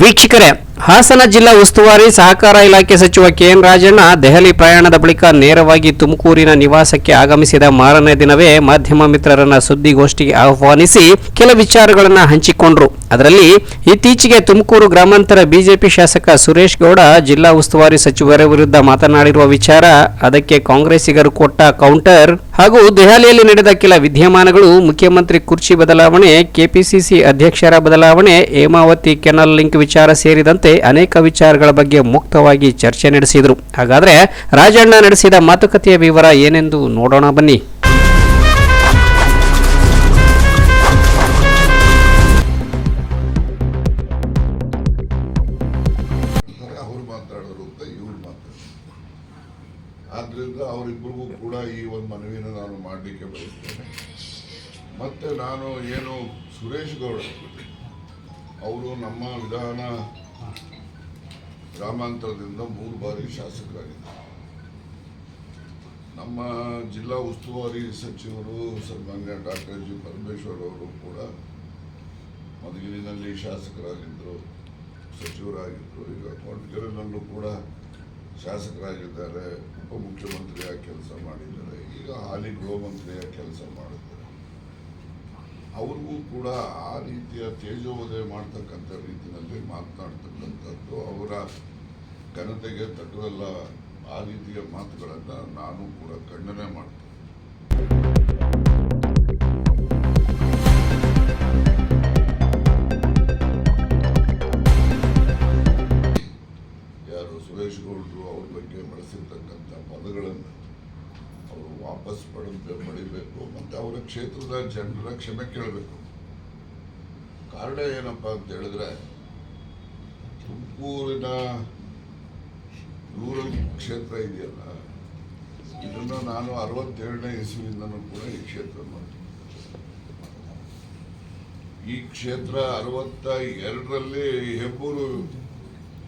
ವೀಕ್ಷಕರೇ ಹಾಸನ ಜಿಲ್ಲಾ ಉಸ್ತುವಾರಿ ಸಹಕಾರ ಇಲಾಖೆ ಸಚಿವ ಕೆಎನ್ ರಾಜಣ್ಣ ದೆಹಲಿ ಪ್ರಯಾಣದ ಬಳಿಕ ನೇರವಾಗಿ ತುಮಕೂರಿನ ನಿವಾಸಕ್ಕೆ ಆಗಮಿಸಿದ ಮಾರನೇ ದಿನವೇ ಮಾಧ್ಯಮ ಮಿತ್ರರನ್ನ ಸುದ್ದಿಗೋಷ್ಠಿಗೆ ಆಹ್ವಾನಿಸಿ ಕೆಲ ವಿಚಾರಗಳನ್ನು ಹಂಚಿಕೊಂಡರು. ಅದರಲ್ಲಿ ಇತ್ತೀಚೆಗೆ ತುಮಕೂರು ಗ್ರಾಮಾಂತರ ಬಿಜೆಪಿ ಶಾಸಕ ಸುರೇಶ್ ಗೌಡ ಜಿಲ್ಲಾ ಉಸ್ತುವಾರಿ ಸಚಿವರ ವಿರುದ್ಧ ಮಾತನಾಡಿರುವ ವಿಚಾರ, ಅದಕ್ಕೆ ಕಾಂಗ್ರೆಸ್ಸಿಗರು ಕೊಟ್ಟ ಕೌಂಟರ್ ಹಾಗೂ ದೆಹಲಿಯಲ್ಲಿ ನಡೆದ ಕೆಲ ವಿದ್ಯಮಾನಗಳು, ಮುಖ್ಯಮಂತ್ರಿ ಕುರ್ಚಿ ಬದಲಾವಣೆ, ಕೆಪಿಸಿಸಿ ಅಧ್ಯಕ್ಷರ ಬದಲಾವಣೆ, ಹೇಮಾವತಿ ಕೆನಲ್ ಲಿಂಕ್ ವಿಚಾರ ಸೇರಿದಂತೆ ಅನೇಕ ವಿಚಾರಗಳ ಬಗ್ಗೆ ಮುಕ್ತವಾಗಿ ಚರ್ಚೆ ನಡೆಸಿದರು. ಹಾಗಾದ್ರೆ ರಾಜಣ್ಣ ನಡೆಸಿದ ಮಾತುಕತೆಯ ವಿವರ ಏನೆಂದು ನೋಡೋಣ ಬನ್ನಿ. ಆದ್ರಿಂದ ಅವರಿಬ್ಬರಿಗೂ ಕೂಡ ಈ ಒಂದು ಮನವಿನ ನಾನು ಮಾಡಲಿಕ್ಕೆ ಬಯಸ್ತೇನೆ. ಮತ್ತೆ ನಾನು ಏನು ಸುರೇಶ್ ಗೌಡ ಅವರು ನಮ್ಮ ವಿಧಾನ ಗ್ರಾಮಾಂತರದಿಂದ ಮೂರು ಬಾರಿ ಶಾಸಕರಾಗಿದ್ದಾರೆ. ನಮ್ಮ ಜಿಲ್ಲಾ ಉಸ್ತುವಾರಿ ಸಚಿವರು ಸನ್ಮಾನ್ಯ ಡಾಕ್ಟರ್ ಜಿ ಪರಮೇಶ್ವರ್ ಅವರು ಕೂಡ ಮದುವಿನಲ್ಲಿ ಶಾಸಕರಾಗಿದ್ದರು, ಸಚಿವರಾಗಿದ್ದರು. ಈಗ ಕೊರಟಗೆರೆನಲ್ಲೂ ಕೂಡ ಶಾಸಕರಾಗಿದ್ದಾರೆ ಉಪಮುಖ್ಯಮಂತ್ರಿಯಾಗಿ ಕೆಲಸ ಮಾಡಿದ್ದಾರೆ. ಈಗ ಹಾಲಿ ಗೃಹ ಮಂತ್ರಿಯಾಗಿ ಕೆಲಸ ಮಾಡಿದ್ದಾರೆ ಅವ್ರಿಗೂ ಕೂಡ ಆ ರೀತಿಯ ತೇಜೋವಧೆ ಮಾಡ್ತಕ್ಕಂಥ ರೀತಿಯಲ್ಲಿ ಮಾತನಾಡ್ತಕ್ಕಂಥದ್ದು ಅವರ ಘನತೆಗೆ ತಕ್ಕದಲ್ಲ ಆ ರೀತಿಯ ಮಾತುಗಳನ್ನು ನಾನು ಕೂಡ ಖಂಡನೆ ಮಾಡ್ತೇನೆ. ಯಾರು ಸುರೇಶ್ ಗೌಡರು ಅವ್ರ ಬಗ್ಗೆ ಬಳಸಿರ್ತಕ್ಕಂಥ ಪದಗಳನ್ನು ಅವರು ವಾಪಸ್ ಪಡೆದು ಪಡಿಬೇಕು ಮತ್ತು ಅವರ ಕ್ಷೇತ್ರದ ಜನರ ಕ್ಷಮೆ ಕೇಳಬೇಕು. ಕಾರಣ ಏನಪ್ಪ ಅಂತ ಹೇಳಿದ್ರೆ, ತುಮಕೂರಿನ ರೂರಲ್ ಕ್ಷೇತ್ರ ಇದೆಯಲ್ಲ, ಇದನ್ನು ನಾನು ಅರವತ್ತೆರಡನೇ ಇಸ್ವಿಯಿಂದನೂ ಕೂಡ ಈ ಕ್ಷೇತ್ರ ನೋಡ್ತೀನಿ. ಈ ಕ್ಷೇತ್ರ ಅರವತ್ತ ಎರಡರಲ್ಲಿ ಹೆಬ್ಬೂರು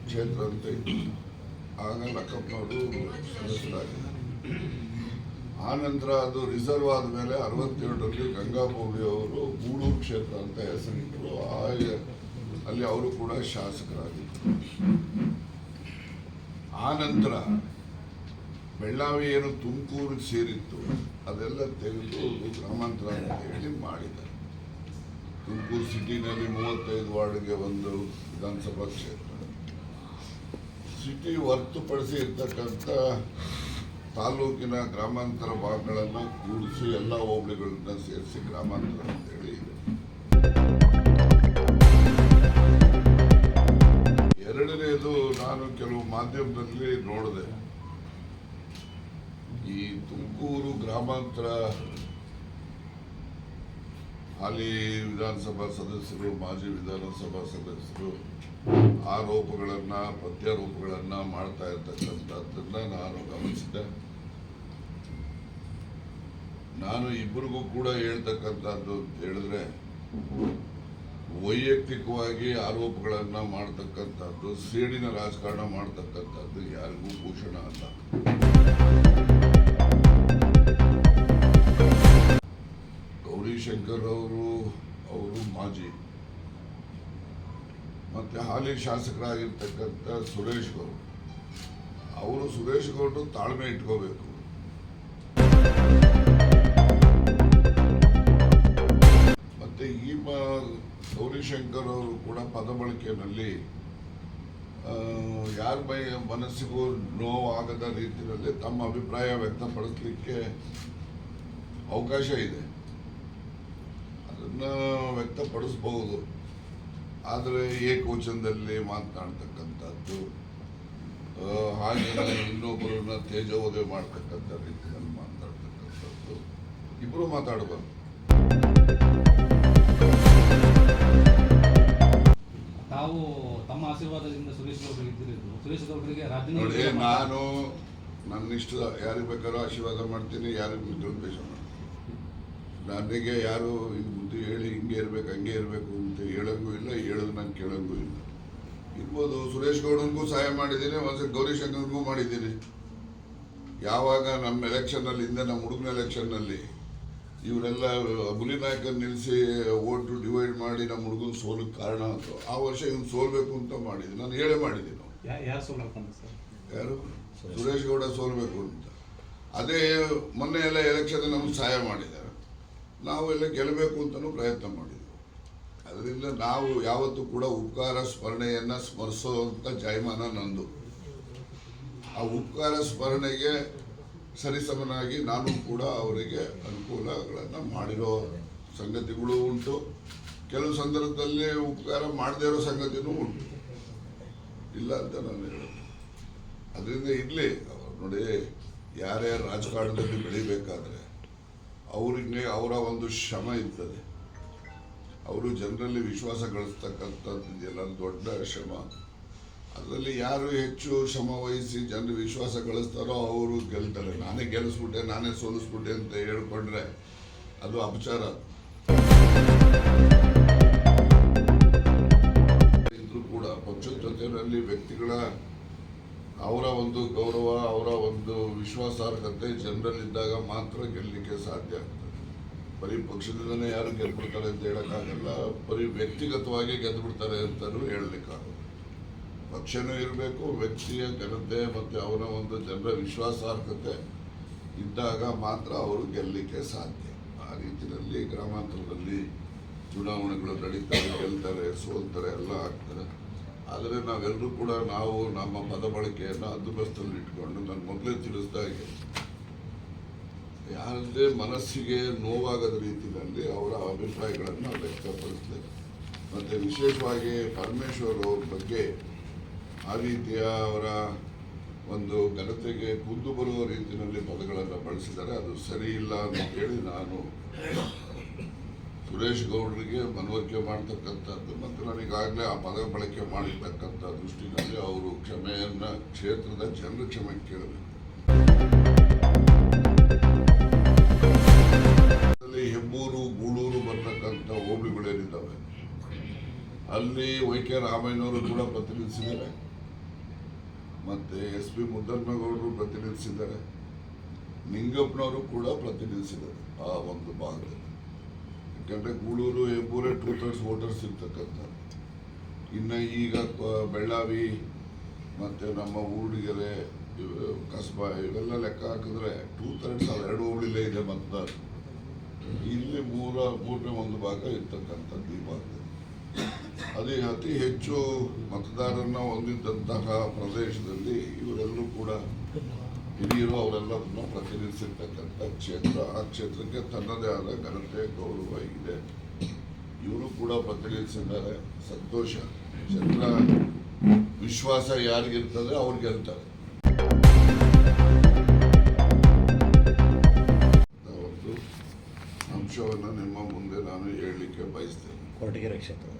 ಕ್ಷೇತ್ರ ಅಂತ ಇತ್ತು ಆಗ ಲಕ್ಕಪ್ಪನವರು ಸದಸ್ಯರಾಗಿದ್ದರು. ಆ ನಂತರ ಅದು ರಿಸರ್ವ್ ಆದ ಆದಮೇಲೆ ಅರವತ್ತೇಳರಲ್ಲಿ ಗಂಗಾಭೂಮಿ ಅವರು ಗೂಡೂರು ಕ್ಷೇತ್ರ ಅಂತ ಹೆಸರಿಟ್ಟರು ಆ ಅಲ್ಲಿ ಅವರು ಕೂಡ ಶಾಸಕರಾಗಿದ್ದರು ಆನಂತರ ನಂತರ ಬೆಳ್ಳಾವಿ ಏನು ತುಮಕೂರಿಗೆ ಸೇರಿತ್ತು, ಅದೆಲ್ಲ ತೆಗೆದು ಗ್ರಾಮಾಂತರ ಅಂತ ಹೇಳಿ ಮಾಡಿದ್ದಾರೆ. ತುಮಕೂರು ಸಿಟಿನಲ್ಲಿ ಮೂವತ್ತೈದು ವಾರ್ಡ್ಗೆ ಒಂದು ವಿಧಾನಸಭಾ ಕ್ಷೇತ್ರ. ಸಿಟಿ ಹೊರತುಪಡಿಸಿ ಇರ್ತಕ್ಕಂಥ ತಾಲೂಕಿನ ಗ್ರಾಮಾಂತರ ಭಾಗಗಳನ್ನು ಕೂಡಿಸಿ ಎಲ್ಲ ಹೋಬಳಿಗಳನ್ನ ಸೇರಿಸಿ ಗ್ರಾಮಾಂತರ ಅಂತೇಳಿ ಇದೆ. ಎರಡನೇದು ನಾನು ಕೆಲವು ಮಾಧ್ಯಮದಲ್ಲಿ ನೋಡಿದೆ. ಈ ತುಮಕೂರು ಗ್ರಾಮಾಂತರ ಹಾಲಿ ವಿಧಾನಸಭಾ ಸದಸ್ಯರು, ಮಾಜಿ ವಿಧಾನಸಭಾ ಸದಸ್ಯರು ಆರೋಪಗಳನ್ನು ಪ್ರತ್ಯಾರೋಪಗಳನ್ನು ಮಾಡ್ತಾ ಇರ್ತಕ್ಕಂಥದ್ದನ್ನು ನಾನು ಗಮನಿಸಿದೆ ನಾನು ಇಬ್ಬರಿಗೂ ಕೂಡ ಹೇಳ್ತಕ್ಕಂಥದ್ದು ಅಂತ ಹೇಳಿದ್ರೆ, ವೈಯಕ್ತಿಕವಾಗಿ ಆರೋಪಗಳನ್ನ ಮಾಡ್ತಕ್ಕಂಥದ್ದು, ಸೇಡಿನ ರಾಜಕಾರಣ ಮಾಡ್ತಕ್ಕಂಥದ್ದು ಯಾರಿಗೂ ಭೂಷಣ ಅಲ್ಲ. ಗೌರಿಶಂಕರ್ ಅವರು ಅವರು ಮಾಜಿ. ಮತ್ತೆ ಹಾಲಿ ಶಾಸಕರಾಗಿರ್ತಕ್ಕಂಥ ಸುರೇಶ್ ಗೌಡ್. ಅವರು ಸುರೇಶ್ ಗೌಡ್ರು ತಾಳ್ಮೆ ಇಟ್ಕೋಬೇಕು. ಗೌರಿಶಂಕರ್ ಅವರು ಕೂಡ ಪದ ಬಳಕೆಯಲ್ಲಿ ಯಾರ ಬೈ ಮನಸ್ಸಿಗೂ ನೋವಾಗದ ರೀತಿಯಲ್ಲಿ ತಮ್ಮ ಅಭಿಪ್ರಾಯ ವ್ಯಕ್ತಪಡಿಸಲಿಕ್ಕೆ ಅವಕಾಶ ಇದೆ. ಅದನ್ನು ವ್ಯಕ್ತಪಡಿಸಬಹುದು. ಆದರೆ ಏಕವಚನದಲ್ಲಿ ಮಾತನಾಡ್ತಕ್ಕಂಥದ್ದು ಹಾಗೆ ಇನ್ನೊಬ್ಬರನ್ನ ತೇಜೋದಯ ಮಾಡ್ತಕ್ಕಂಥ ರೀತಿಯಲ್ಲಿ ಮಾತನಾಡ್ತಕ್ಕಂಥದ್ದು ಇಬ್ಬರು ಮಾತಾಡಬಾರ್ದು ತಾವು ತಮ್ಮ ಆಶೀರ್ವಾದದಿಂದ ಸುರೇಶ್ ಗೌಡರಿಗೆ ಇದ್ದಿರೋದು. ಸುರೇಶ್ ಗೌಡರಿಗೆ ನೋಡಿ ರಾಜ್ಯ ನಾನು ನನ್ನ ಇಷ್ಟ ಯಾರಿಗೆ ಬೇಕಾದ್ರೂ ಆಶೀರ್ವಾದ ಮಾಡ್ತೀನಿ ಯಾರಿಗೆ ದುರುಪಯೋಗ ಮಾಡ್ತೀನಿ ನನಗೆ ಯಾರು ಇದು ಮುಂದೆ ಹೇಳಿ ಹಿಂಗೆ ಇರಬೇಕು ಹಂಗೆ ಇರಬೇಕು ಅಂತ ಹೇಳಂಗೂ ಇಲ್ಲ ಹೇಳೋದು ನಾನು ಕೇಳಂಗೂ ಇಲ್ಲ. ಇರ್ಬೋದು ಸುರೇಶ್ ಗೌಡನಿಗೂ ಸಹಾಯ ಮಾಡಿದ್ದೀನಿ ಒಂದ್ಸರಿ ಗೌರಿಶಂಕರ್ಗೂ ಮಾಡಿದ್ದೀನಿ. ಯಾವಾಗ ನಮ್ಮ ಎಲೆಕ್ಷನ್ನಲ್ಲಿ ಹಿಂದೆ ನಮ್ಮ ಹುಡುಗನ ಎಲೆಕ್ಷನ್ನಲ್ಲಿ ಇವರೆಲ್ಲ ಹುಲಿನಾಯಕನ್ ನಿಲ್ಲಿಸಿ ಓಟು ಡಿವೈಡ್ ಮಾಡಿ ನಮ್ಮ ಹುಡುಗನ ಸೋಲಕ್ಕೆ ಕಾರಣ ಅಂತ. ಆ ವರ್ಷ ಇವ್ನು ಸೋಲ್ಬೇಕು ಅಂತ ಮಾಡಿದ್ವಿ ನಾನು ಹೇಳೇ ಮಾಡಿದ್ದೀನಿ. ನಾವು ಯಾರು ಸುರೇಶ್ ಗೌಡ ಸೋಲ್ಬೇಕು ಅಂತ. ಅದೇ ಮೊನ್ನೆ ಎಲ್ಲ ಎಲೆಕ್ಷನ್ ನಮ್ಗೆ ಸಹಾಯ ಮಾಡಿದ್ದಾರೆ. ನಾವು ಎಲ್ಲ ಗೆಲ್ಲಬೇಕು ಅಂತಲೂ ಪ್ರಯತ್ನ ಮಾಡಿದ್ವಿ. ಅದರಿಂದ ನಾವು ಯಾವತ್ತೂ ಕೂಡ ಉಪಕಾರ ಸ್ಮರಣೆಯನ್ನು ಸ್ಮರಿಸೋವಂಥ ಜಾಯಮಾನ ನಂದು. ಆ ಉಪಕಾರ ಸ್ಮರಣೆಗೆ ಸರಿಸಮನಾಗಿ ನಾನು ಕೂಡ ಅವರಿಗೆ ಅನುಕೂಲಗಳನ್ನು ಮಾಡಿರೋ ಸಂಗತಿಗಳು ಉಂಟು. ಕೆಲವು ಸಂದರ್ಭದಲ್ಲಿ ಉಪಕಾರ ಮಾಡದೇ ಇರೋ ಸಂಗತಿನೂ ಉಂಟು. ಇಲ್ಲ ಅಂತ ನಾನು ಹೇಳೋದು. ಅದರಿಂದ ಇರಲಿ ನೋಡಿ ಯಾರ್ಯಾರು ರಾಜಕಾರಣದಲ್ಲಿ ಬೆಳಿಬೇಕಾದ್ರೆ ಅವರಿಗೆ ಅವರ ಒಂದು ಶ್ರಮ ಇರ್ತದೆ. ಅವರು ಜನರಲ್ಲಿ ವಿಶ್ವಾಸ ಗಳಿಸ್ತಕ್ಕಂಥದ್ದು ಇದೆಯಲ್ಲ ದೊಡ್ಡ ಶ್ರಮ. ಅದರಲ್ಲಿ ಯಾರು ಹೆಚ್ಚು ಶ್ರಮ ವಹಿಸಿ ಜನರು ವಿಶ್ವಾಸ ಗಳಿಸ್ತಾರೋ ಅವರು ಗೆಲ್ತಾರೆ. ನಾನೇ ಗೆಲ್ಲಿಸ್ಬಿಟ್ಟೆ ನಾನೇ ಸೋಲಿಸ್ಬಿಟ್ಟೆ ಅಂತ ಹೇಳ್ಕೊಂಡ್ರೆ ಅದು ಅಪಚಾರ. ಇದ್ರೂ ಕೂಡ ಪಕ್ಷದ ಜೊತೆಯಲ್ಲಿ ವ್ಯಕ್ತಿಗಳ ಅವರ ಒಂದು ಗೌರವ, ಅವರ ಒಂದು ವಿಶ್ವಾಸಾರ್ಹತೆ ಜನರಲ್ಲಿದ್ದಾಗ ಮಾತ್ರ ಗೆಲ್ಲಲಿಕ್ಕೆ ಸಾಧ್ಯ ಆಗ್ತದೆ. ಬರೀ ಪಕ್ಷದಿಂದನೇ ಯಾರು ಗೆದ್ಬಿಡ್ತಾರೆ ಅಂತ ಹೇಳೋಕ್ಕಾಗಲ್ಲ, ಬರೀ ವ್ಯಕ್ತಿಗತವಾಗಿ ಗೆದ್ಬಿಡ್ತಾರೆ ಅಂತಲೂ ಹೇಳಲಿಕ್ಕಾಗಲ್ಲ. ಪಕ್ಷನೂ ಇರಬೇಕು, ವ್ಯಕ್ತಿಯ ಘನತೆ ಮತ್ತು ಅವರ ಒಂದು ಜನರ ವಿಶ್ವಾಸಾರ್ಹತೆ ಇದ್ದಾಗ ಮಾತ್ರ ಅವರು ಗೆಲ್ಲಲಿಕ್ಕೆ ಸಾಧ್ಯ. ಆ ರೀತಿಯಲ್ಲಿ ಗ್ರಾಮಾಂತರದಲ್ಲಿ ಚುನಾವಣೆಗಳು ನಡೀತಾರೆ, ಗೆಲ್ತಾರೆ, ಸೋಲ್ತಾರೆ, ಎಲ್ಲ ಆಗ್ತಾರೆ. ಆದರೆ ನಾವೆಲ್ಲರೂ ಕೂಡ ನಾವು ನಮ್ಮ ಪದ ಬಳಕೆಯನ್ನು ಇಟ್ಕೊಂಡು ನಾನು ಮೊದಲೇ ತಿಳಿಸ್ದಾಗೆ ಯಾರದೇ ಮನಸ್ಸಿಗೆ ನೋವಾಗದ ರೀತಿಯಲ್ಲಿ ಅವರ ಅಭಿಪ್ರಾಯಗಳನ್ನು ವ್ಯಕ್ತಪಡಿಸ್ತೇವೆ ಮತ್ತು ವಿಶೇಷವಾಗಿ ಪರಮೇಶ್ವರ್ ಅವ್ರ ಬಗ್ಗೆ ಆ ರೀತಿಯ ಅವರ ಒಂದು ಘನತೆಗೆ ಕುದ್ದು ಬರುವ ರೀತಿಯಲ್ಲಿ ಪದಗಳನ್ನು ಬಳಸಿದ್ದಾರೆ. ಅದು ಸರಿ ಇಲ್ಲ ಅಂತ ಹೇಳಿ ನಾನು ಸುರೇಶ್ ಗೌಡರಿಗೆ ಮನವರಿಕೆ ಮಾಡ್ತಕ್ಕಂಥದ್ದು ಮತ್ತು ನನಗಾಗಲೇ ಆ ಪದ ಬಳಕೆ ಮಾಡಿರ್ತಕ್ಕಂಥ ದೃಷ್ಟಿನಲ್ಲಿ ಅವರು ಕ್ಷಮೆಯನ್ನು, ಕ್ಷೇತ್ರದ ಜನರ ಕ್ಷಮೆ ಕೇಳಬೇಕು. ಹೆಬ್ಬೂರು ಗೂಳೂರು ಬರ್ತಕ್ಕಂಥ ಹೋಬಳಿಗಳೇನಿದ್ದಾವೆ? ಅಲ್ಲಿ ವೈ ಕೆ ರಾಮಯ್ಯನವರು ಕೂಡ ಪ್ರತಿನಿಧಿಸಿದ್ದಾರೆ. ಮತ್ತೆ ಎಸ್ ಪಿ ಮುದ್ದಮ್ಮಗೌಡರು ಪ್ರತಿನಿಧಿಸಿದ್ದಾರೆ. ನಿಂಗಪ್ಪನವರು ಕೂಡ ಪ್ರತಿನಿಧಿಸಿದ್ದಾರೆ ಆ ಒಂದು ಭಾಗದಲ್ಲಿ. ಯಾಕಂದರೆ ಗೂಳೂರು ಹೆಬ್ಬೂರೇ ಟೂ ಥರ್ಡ್ಸ್ ವೋಟರ್ಸ್ ಇರ್ತಕ್ಕಂಥ ಇನ್ನು ಈಗ ಬೆಳ್ಳಾವಿ ಮತ್ತು ನಮ್ಮ ಊರಿಗೆರೆ ಕಸಬಾ ಇವೆಲ್ಲ ಲೆಕ್ಕ ಹಾಕಿದ್ರೆ ಟೂ ಥರ್ಡ್ಸ್ ಅಲ್ಲ, ಎರಡು ಹೋಬಳಿಲೇ ಇದೆ ಮತದಾರ ಇಲ್ಲಿ ಮೂರ, ಮೂರನೇ ಒಂದು ಭಾಗ ಇರ್ತಕ್ಕಂಥದ್ದು ಈ ಅದೇ ಅತಿ ಹೆಚ್ಚು ಮತದಾರರನ್ನ ಹೊಂದಿದ್ದಂತಹ ಪ್ರದೇಶದಲ್ಲಿ ಇವರೆಲ್ಲರೂ ಕೂಡ ಹಿರಿಯರು ಅವರೆಲ್ಲರನ್ನ ಪ್ರತಿನಿಧಿಸಿರ್ತಕ್ಕಂಥ ಕ್ಷೇತ್ರ. ಆ ಕ್ಷೇತ್ರಕ್ಕೆ ತನ್ನದೇ ಆದ ಘನತೆ, ಗೌರವ ಇದೆ. ಇವರು ಕೂಡ ಪ್ರತಿನಿಧಿಸಿದ್ದಾರೆ. ಸಂತೋಷ. ಜನರ ವಿಶ್ವಾಸ ಯಾರಿಗಿರ್ತದೆ ಅವ್ರಿಗೆ ಅಂತಾರೆ ಅಂಶವನ್ನು ನಿಮ್ಮ ಮುಂದೆ ನಾನು ಹೇಳಲಿಕ್ಕೆ ಬಯಸ್ತೇನೆ. ಕೊರಟಗೆರೆ ಕ್ಷೇತ್ರ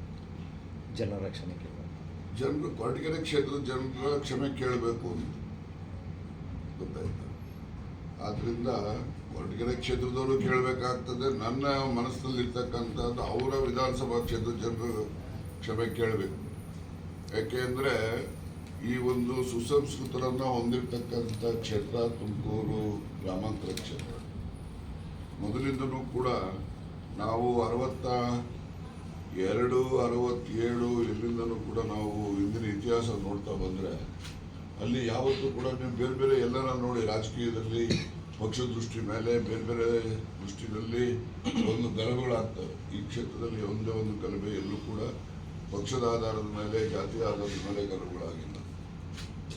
ಜನರ ಕ್ಷಮೆ ಕೇಳಬೇಕು. ಜನರು ಕೊರಟಗೆರೆ ಕ್ಷೇತ್ರದ ಜನರ ಕ್ಷಮೆ ಕೇಳಬೇಕು ಅಂತ ಗೊತ್ತಾಯ್ತು. ಆದ್ರಿಂದ ಕೊರಟಗೆರೆ ಕ್ಷೇತ್ರದವರು ಕೇಳಬೇಕಾಗ್ತದೆ. ನನ್ನ ಮನಸ್ಸಿನಲ್ಲಿರ್ತಕ್ಕಂಥದ್ದು ಅವರ ವಿಧಾನಸಭಾ ಕ್ಷೇತ್ರದ ಜನರು ಕ್ಷಮೆ ಕೇಳಬೇಕು. ಯಾಕೆಂದ್ರೆ ಈ ಒಂದು ಸುಸಂಸ್ಕೃತರನ್ನ ಹೊಂದಿರತಕ್ಕಂಥ ಕ್ಷೇತ್ರ ತುಮಕೂರು ಗ್ರಾಮಾಂತರ ಕ್ಷೇತ್ರ. ಮೊದಲಿಂದಲೂ ಕೂಡ ನಾವು ಅರವತ್ತ ಎರಡು ಅರವತ್ತೇಳು ಇಲ್ಲಿಂದನೂ ಕೂಡ ನಾವು ಹಿಂದಿನ ಇತಿಹಾಸ ನೋಡ್ತಾ ಬಂದರೆ ಅಲ್ಲಿ ಯಾವತ್ತೂ ಕೂಡ ನೀವು ಬೇರೆ ಬೇರೆ ಎಲ್ಲರ ನೋಡಿ ರಾಜಕೀಯದಲ್ಲಿ ಪಕ್ಷ ದೃಷ್ಟಿ ಮೇಲೆ ಬೇರೆ ಬೇರೆ ದೃಷ್ಟಿನಲ್ಲಿ ಒಂದು ಗಲಭೆಗಳಾಗ್ತವೆ ಈ ಕ್ಷೇತ್ರದಲ್ಲಿ ಒಂದೇ ಒಂದು ಗಲಭೆ ಎಲ್ಲೂ ಕೂಡ ಪಕ್ಷದ ಆಧಾರದ ಮೇಲೆ, ಜಾತಿ ಆಧಾರದ ಮೇಲೆ ಗಲಭೆಗಳಾಗಿಲ್ಲ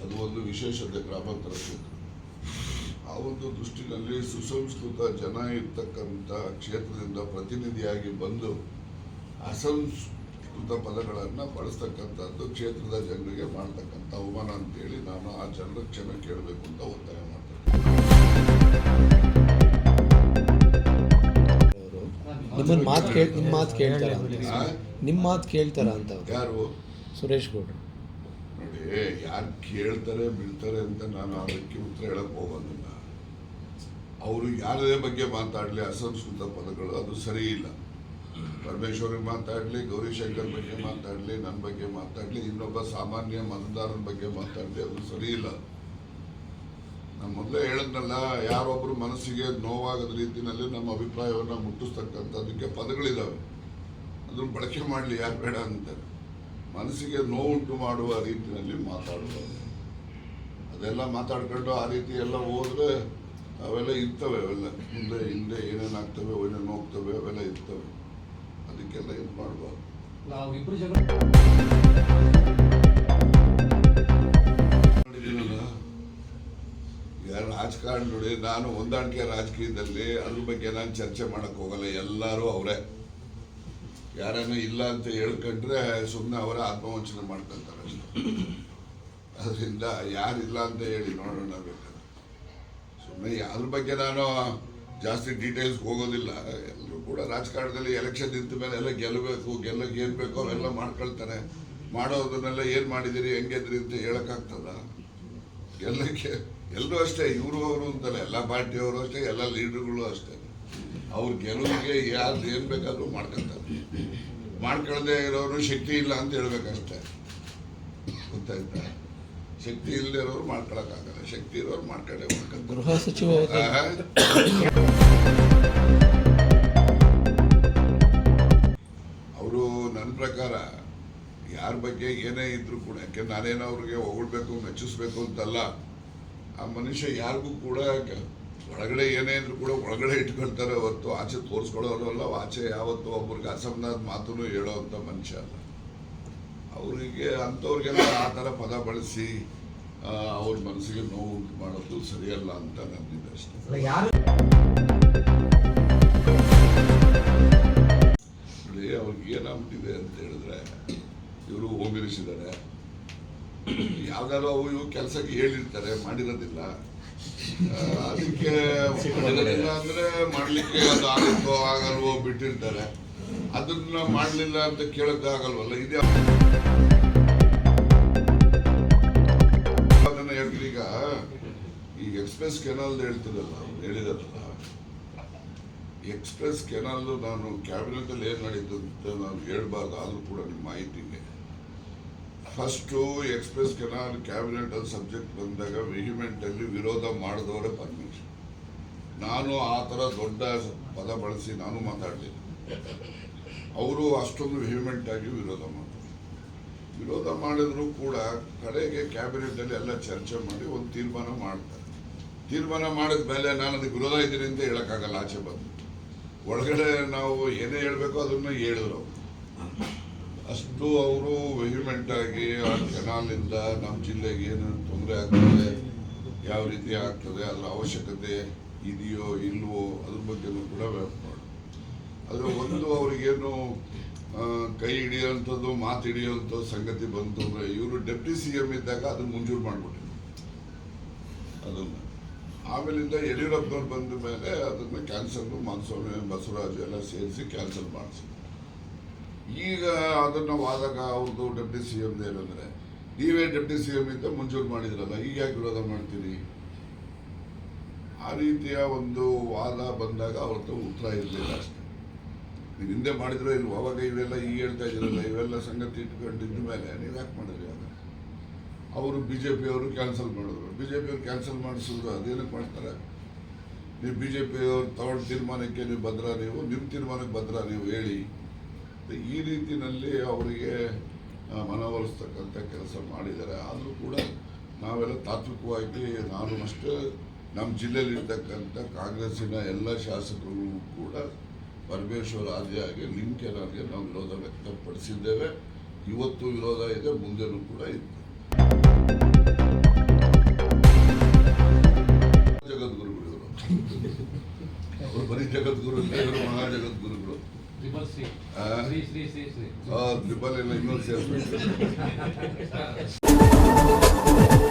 ಅದು ಒಂದು ವಿಶೇಷತೆ ಗ್ರಾಮಾಂತರ ಕ್ಷೇತ್ರ. ಆ ಒಂದು ದೃಷ್ಟಿನಲ್ಲಿ ಸುಸಂಸ್ಕೃತ ಜನ ಇರ್ತಕ್ಕಂಥ ಕ್ಷೇತ್ರದಿಂದ ಪ್ರತಿನಿಧಿಯಾಗಿ ಬಂದು ಅಸಂಸ್ಕೃತ ಪದಗಳನ್ನು ಬಳಸ್ತಕ್ಕಂಥದ್ದು ಕ್ಷೇತ್ರದ ಜನರಿಗೆ ಮಾಡ್ತಕ್ಕಂಥ ಅವಮಾನ ಅಂತೇಳಿ ನಾನು ಆ ಜನರ ಕ್ಷಮೆ ಕೇಳಬೇಕು ಅಂತ ಒತ್ತಾಯ ಮಾಡ್ತೇನೆ. ನಿಮ್ಮನ್ನ ಮಾತು ಕೇಳಿ ನಿಮ್ಮ ಮಾತು ಕೇಳ್ತಾರ? ನಿಮ್ಮ ಮಾತು ಕೇಳ್ತಾರ ಅಂತ. ಯಾರು? ಸುರೇಶ್ ಗೌಡ್ರು. ನೋಡಿ ಯಾರು ಕೇಳ್ತಾರೆ ಬೀಳ್ತಾರೆ ಅಂತ ನಾನು ಅದಕ್ಕೆ ಉತ್ತರ ಹೇಳಕ್ಕೆ ಹೋಗೋದಿಲ್ಲ. ಅವರು ಯಾರದೇ ಬಗ್ಗೆ ಮಾತಾಡಲಿ ಅಸಂಸ್ಕೃತ ಪದಗಳು ಅದು ಸರಿ ಇಲ್ಲ. ಪರಮೇಶ್ವರಿಗೆ ಮಾತಾಡಲಿ, ಗೌರಿಶಂಕರ್ ಬಗ್ಗೆ ಮಾತಾಡಲಿ ನನ್ನ ಬಗ್ಗೆ ಮಾತಾಡಲಿ, ಇನ್ನೊಬ್ಬ ಸಾಮಾನ್ಯ ಮತದಾರನ ಬಗ್ಗೆ ಮಾತಾಡಲಿ, ಅದು ಸರಿ ಇಲ್ಲ. ನಾನು ಮೊದಲೇ ಹೇಳಿದ್ನಲ್ಲ ಯಾರೊಬ್ಬರು ಮನಸ್ಸಿಗೆ ನೋವಾಗದ ರೀತಿಯಲ್ಲಿ ನಮ್ಮ ಅಭಿಪ್ರಾಯವನ್ನು ಮುಟ್ಟಿಸ್ತಕ್ಕಂಥದ್ದಕ್ಕೆ ಪದಗಳಿದ್ದಾವೆ ಅದನ್ನು ಬಳಕೆ ಮಾಡಲಿ, ಯಾರು ಬೇಡ ಅಂತಾರೆ ಮನಸ್ಸಿಗೆ ನೋವುಂಟು ಮಾಡುವ ರೀತಿಯಲ್ಲಿ ಮಾತಾಡಬಾರ್ದು ಅದೆಲ್ಲ ಮಾತಾಡ್ಕೊಂಡು ಆ ರೀತಿ ಎಲ್ಲ ಹೋದ್ರೆ ಅವೆಲ್ಲ ಇರ್ತವೆ, ಅವೆಲ್ಲ ಮುಂದೆ ಹಿಂದೆ ಏನೇನಾಗ್ತವೆ ಏನೇನು ಹೋಗ್ತವೆ, ಅವೆಲ್ಲ ಇರ್ತವೆ. ಅದಕ್ಕೆಲ್ಲ ಇದು ಮಾಡಬಾರ್ದು ನಾವು ಇಬ್ಬರು ಜಗಳ ನೋಡಿದ್ದೀನಲ್ಲ ಈಗ ರಾಜಕಾರಣ ನೋಡಿ ನಾನು ಹೊಂದಾಣಿಕೆ ರಾಜಕೀಯದಲ್ಲಿ ಅದ್ರ ಬಗ್ಗೆ ನಾನು ಚರ್ಚೆ ಮಾಡಕ್ ಹೋಗಲ್ಲ ಎಲ್ಲರೂ ಅವರೇ. ಯಾರನ್ನ ಇಲ್ಲ ಅಂತ ಹೇಳ್ಕೊಂಡ್ರೆ ಸುಮ್ಮನೆ ಅವರ ಆತ್ಮವಂಚನೆ ಮಾಡ್ಕೊಂತಾರೆ ಅದರಿಂದ ಯಾರಿಲ್ಲ ಅಂತ ಹೇಳಿ ನೋಡೋಣ ಬೇಕಾದ್ರೆ. ಸುಮ್ಮನೆ ಅದ್ರ ಬಗ್ಗೆ ನಾನು ಜಾಸ್ತಿ ಡೀಟೇಲ್ಸ್ ಹೋಗೋದಿಲ್ಲ. ಎಲ್ಲರೂ ಕೂಡ ರಾಜಕಾರಣದಲ್ಲಿ ಎಲೆಕ್ಷನ್ ನಿಂತ ಮೇಲೆ ಎಲ್ಲ ಗೆಲ್ಲಬೇಕು, ಗೆಲ್ಲಕ್ಕೆ ಏನು ಬೇಕೋ ಅವೆಲ್ಲ ಮಾಡ್ಕೊಳ್ತಾರೆ. ಮಾಡೋದನ್ನೆಲ್ಲ ಏನು ಮಾಡಿದಿರಿ ಹೆಂಗೆದ್ರಿ ಅಂತ ಹೇಳೋಕ್ಕಾಗ್ತದ? ಎಲ್ಲಕ್ಕೆ ಎಲ್ಲರೂ ಅಷ್ಟೇ, ಇವರು ಅವರು ಅಂತಲ್ಲ ಎಲ್ಲ ಪಾರ್ಟಿಯವರು ಅಷ್ಟೇ, ಎಲ್ಲ ಲೀಡರ್ಗಳು ಅಷ್ಟೇ. ಅವ್ರ ಗೆಲುವಿಗೆ ಯಾರು ಏನು ಬೇಕಾದರೂ ಮಾಡ್ಕೊಳ್ತಾರೆ. ಮಾಡ್ಕೊಳ್ಳದೆ ಇರೋರು ಶಕ್ತಿ ಇಲ್ಲ ಅಂತ ಹೇಳ್ಬೇಕಷ್ಟೇ. ಗೊತ್ತಾಯ್ತಾ? ಶಕ್ತಿ ಇಲ್ಲದಿರೋರು ಮಾಡ್ಕೊಳಕ್ಕಾಗಲ್ಲ. ಶಕ್ತಿ ಇರೋರು ಮಾಡ್ಕೊಂಡೇ ಗೃಹ ಸಚಿವ ಅವರು ನನ್ನ ಪ್ರಕಾರ ಯಾರ ಬಗ್ಗೆ ಏನೇ ಇದ್ರು ಕೂಡ ಯಾಕೆ ನಾನೇನು ಅವ್ರಿಗೆ ಹೊಗಳ್ಬೇಕು ಮೆಚ್ಚಿಸ್ಬೇಕು ಅಂತಲ್ಲ ಆ ಮನುಷ್ಯ ಯಾರಿಗೂ ಕೂಡ ಒಳಗಡೆ ಏನೇ ಇದ್ರು ಕೂಡ ಒಳಗಡೆ ಇಟ್ಕೊಳ್ತಾರೆ ಹೊರತು ಆಚೆ ತೋರಿಸ್ಕೊಳ್ಳೋರಲ್ಲ ಆಚೆ ಯಾವತ್ತು ಒಬ್ರಿಗೆ ಅಸಮಾಧಾನ ಮಾತನ್ನು ಹೇಳೋವಂಥ ಮನುಷ್ಯ ಅಲ್ಲ. ಅವರಿಗೆ ಅಂಥವ್ರಿಗೆಲ್ಲ ಆ ಥರ ಪದ ಬಳಸಿ ಅವ್ರ ಮನಸ್ಸಿಗೆ ನೋವು ಉಂಟು ಮಾಡೋದು ಸರಿಯಲ್ಲ ಅಂತ ನನ್ನಿದೆ ಅಷ್ಟೇ. ನೋಡಿ ಅವ್ರಿಗೆ ಏನಾಗ್ಬಿಟ್ಟಿದೆ ಅಂತ ಹೇಳಿದ್ರೆ ಇವರು ಹೋಗಿರಿಸಿದ್ದಾರೆ ಯಾವ್ದಾದ್ರು ಅವು ಇವು ಕೆಲಸಕ್ಕೆ ಹೇಳಿರ್ತಾರೆ ಮಾಡಿರೋದಿಲ್ಲ. ಅದಕ್ಕೆ ಅಂದ್ರೆ ಮಾಡ್ಲಿಕ್ಕೆ ಅದು ಆಗುತ್ತೋ ಆಗಲ್ವೋ ಬಿಟ್ಟಿರ್ತಾರೆ. ಅದನ್ನ ಮಾಡ್ಲಿಲ್ಲ ಅಂತ ಕೇಳಕ್ಕಾಗಲ್ವಲ್ಲ? ಇದೇ ಎಕ್ಸ್ಪ್ರೆಸ್ ಕೆನಾಲ್ ಹೇಳ್ತಿರಲ್ಲ ಹೇಳಿದಲ್ಲ ಎಕ್ಸ್ಪ್ರೆಸ್ ಕೆನಾಲ್ ನಾನು ಕ್ಯಾಬಿನೆಟ್ ಅಲ್ಲಿ ಏನ್ ನಡೀತು ಅಂತ ನಾನು ಹೇಳ್ಬಾರ್ದು, ಆದರೂ ಕೂಡ ನಿಮ್ಮ ಮಾಹಿತಿಗೆ. ಫಸ್ಟು ಎಕ್ಸ್ಪ್ರೆಸ್ ಕೆನಾಲ್ ಕ್ಯಾಬಿನೆಟ್ ಅಲ್ಲಿ ಸಬ್ಜೆಕ್ಟ್ ಬಂದಾಗ ವಿಹಿಮೆಂಟಲ್ಲಿ ವಿರೋಧ ಮಾಡಿದವರೇ ಪರ್ಮಿಷನ್. ನಾನು ಆ ಥರ ದೊಡ್ಡ ಪದ ಬಳಸಿ ನಾನು ಮಾತಾಡಲಿಲ್ಲ. ಅವರು ಅಷ್ಟೊಂದು ವೆಹಿಮೆಂಟ್ ಆಗಿ ವಿರೋಧ ಮಾಡ್ತಾರೆ ವಿರೋಧ ಮಾಡಿದರೂ ಕೂಡ ಕಡೆಗೆ ಕ್ಯಾಬಿನೆಟ್ ಅಲ್ಲಿ ಎಲ್ಲ ಚರ್ಚೆ ಮಾಡಿ ಒಂದು ತೀರ್ಮಾನ ಮಾಡ್ತಾರೆ. ತೀರ್ಮಾನ ಮಾಡಿದ ಮೇಲೆ ನಾನು ಅದಕ್ಕೆ ವಿರೋಧ ಇದ್ದೀನಿ ಅಂತ ಹೇಳೋಕ್ಕಾಗಲ್ಲ, ಆಚೆ ಬಂದು. ಒಳಗಡೆ ನಾವು ಏನೇ ಹೇಳಬೇಕೋ ಅದನ್ನು ಹೇಳಿದ್ರು. ಅಷ್ಟು ಅವರು ವೆಹಿಮೆಂಟಾಗಿ ಆ ಕೆನಾಲಿಂದ ನಮ್ಮ ಜಿಲ್ಲೆಗೆ ಏನೇನು ತೊಂದರೆ ಆಗ್ತದೆ, ಯಾವ ರೀತಿ ಆಗ್ತದೆ, ಅದರ ಅವಶ್ಯಕತೆ ಇದೆಯೋ ಇಲ್ವೋ ಅದ್ರ ಬಗ್ಗೆನೂ ಕೂಡ ಮಾಡಿ ಆದರೆ ಒಂದು ಅವ್ರಿಗೇನು ಕೈ ಹಿಡಿಯೋಂಥದ್ದು ಮಾತು ಹಿಡಿಯೋಂಥ ಸಂಗತಿ ಬಂತು ಅಂದರೆ ಇವರು ಡೆಪ್ಟಿ ಸಿ ಎಂ ಇದ್ದಾಗ ಅದನ್ನ ಮಂಜೂರು ಮಾಡಿಬಿಟ್ಟಿದ್ರು. ಅದನ್ನು. ಆಮೇಲಿಂದ ಯಡಿಯೂರಪ್ಪನವ್ರು ಬಂದ ಮೇಲೆ ಅದನ್ನು ಕ್ಯಾನ್ಸಲ್ ಮಾಧುಸ್ವಾಮಿ ಬಸವರಾಜು ಎಲ್ಲ ಸೇರಿಸಿ ಕ್ಯಾನ್ಸಲ್ ಮಾಡಿಸಿ ಈಗ ಅದನ್ನು ವಾದಾಗ ಅವ್ರದ್ದು ಡೆಪ್ಟಿ ಸಿ ಎಂ ಏನಂದ್ರೆ ನೀವೇ ಡೆಪ್ಟಿ ಸಿ ಎಂ ಇಂದ ಮಂಜೂರು ಮಾಡಿದ್ರಲ್ಲ, ಈಗ ಯಾಕೆ ವಿರೋಧ ಮಾಡ್ತೀರಿ? ಆ ರೀತಿಯ ಒಂದು ವಾದ ಬಂದಾಗ ಅವ್ರದ್ದು ಉತ್ತರ ಇರಲಿಲ್ಲ ಅಷ್ಟೇ. ನೀವು ಹಿಂದೆ ಮಾಡಿದ್ರೆ ಇಲ್ವ, ಅವಾಗ ಇವೆಲ್ಲ ಈಗ ಹೇಳ್ತಾ ಇದ್ದೀರಲ್ಲ ಇವೆಲ್ಲ ಸಂಗತಿ ಇಟ್ಕೊಂಡಿದ್ದ ಮೇಲೆ ನೀವು ಯಾಕೆ ಮಾಡಿದ್ರಿ? ಅವರು ಬಿ ಜೆ ಪಿಯವರು ಕ್ಯಾನ್ಸಲ್ ಮಾಡಿದ್ರು. ಬಿ ಜೆ ಪಿಯವ್ರು ಕ್ಯಾನ್ಸಲ್ ಮಾಡಿಸಿದ್ರು, ಅದೇನಕ್ಕೆ ಮಾಡ್ತಾರೆ? ನೀವು ಬಿ ಜೆ ಪಿಯವರು ತಗೊಂಡ ತೀರ್ಮಾನಕ್ಕೆ ನೀವು ಭದ್ರ ನೀವು ನಿಮ್ಮ ತೀರ್ಮಾನಕ್ಕೆ ಭದ್ರ ನೀವು ಹೇಳಿ. ಈ ರೀತಿಯಲ್ಲಿ ಅವರಿಗೆ ಮನವೊಲಿಸ್ತಕ್ಕಂಥ ಕೆಲಸ ಮಾಡಿದ್ದಾರೆ. ಆದರೂ ಕೂಡ ನಾವೆಲ್ಲ ತಾತ್ವಿಕವಾಗಿ ನಾನು ಅಷ್ಟೇ ನಮ್ಮ ಜಿಲ್ಲೆಯಲ್ಲಿರ್ತಕ್ಕಂಥ ಕಾಂಗ್ರೆಸ್ಸಿನ ಎಲ್ಲ ಶಾಸಕರು ಕೂಡ ಪರಮೇಶ್ವರ್ ಆದಿಯಾಗಿ ಲಿಂಕ್ ನಾವು ವಿರೋಧ ವ್ಯಕ್ತಪಡಿಸಿದ್ದೇವೆ. ಇವತ್ತು ವಿರೋಧ ಇದೆ, ಮುಂದೆನೂ ಕೂಡ ಇತ್ತು ಶ್ರೀ ಶ್ರೀ ಶ್ರೀ ಶ್ರೀ ಆ ತ್ರಿಬಲ್ ಎಲ್ಲ ಇನ್ನೊಂದು ಸೇರಿಸ್ಬೇಕು